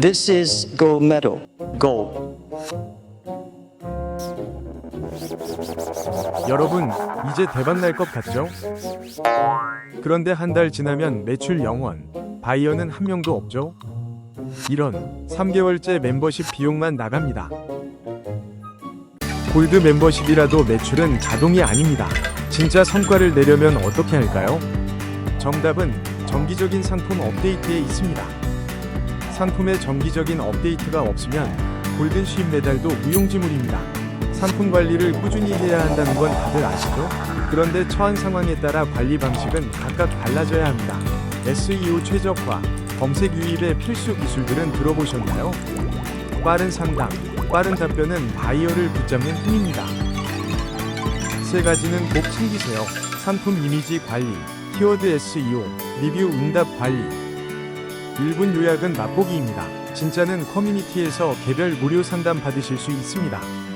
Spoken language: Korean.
This is gold medal. Gold. 여러분, 이제 대박 날 것 같죠? 그런데 한 달 지나면 매출 0원, 바이어는 한 명도 없죠? 이런 3개월째 멤버십 비용만 나갑니다. 골드 멤버십이라도 매출은 자동이 아닙니다. 진짜 성과를 내려면 어떻게 할까요? 정답은 정기적인 상품 업데이트에 있습니다. 상품의 정기적인 업데이트가 없으면 골든 수입 메달도 무용지물입니다. 상품 관리를 꾸준히 해야 한다는 건 다들 아시죠? 그런데 처한 상황에 따라 관리 방식은 각각 달라져야 합니다. SEO 최적화, 검색 유입의 필수 기술들은 들어보셨나요? 빠른 상담, 빠른 답변은 바이어를 붙잡는 힘입니다. 세 가지는 꼭 챙기세요. 상품 이미지 관리, 키워드 SEO, 리뷰 응답 관리. 1분 요약은 맛보기입니다. 진짜는 커뮤니티에서 개별 무료 상담 받으실 수 있습니다.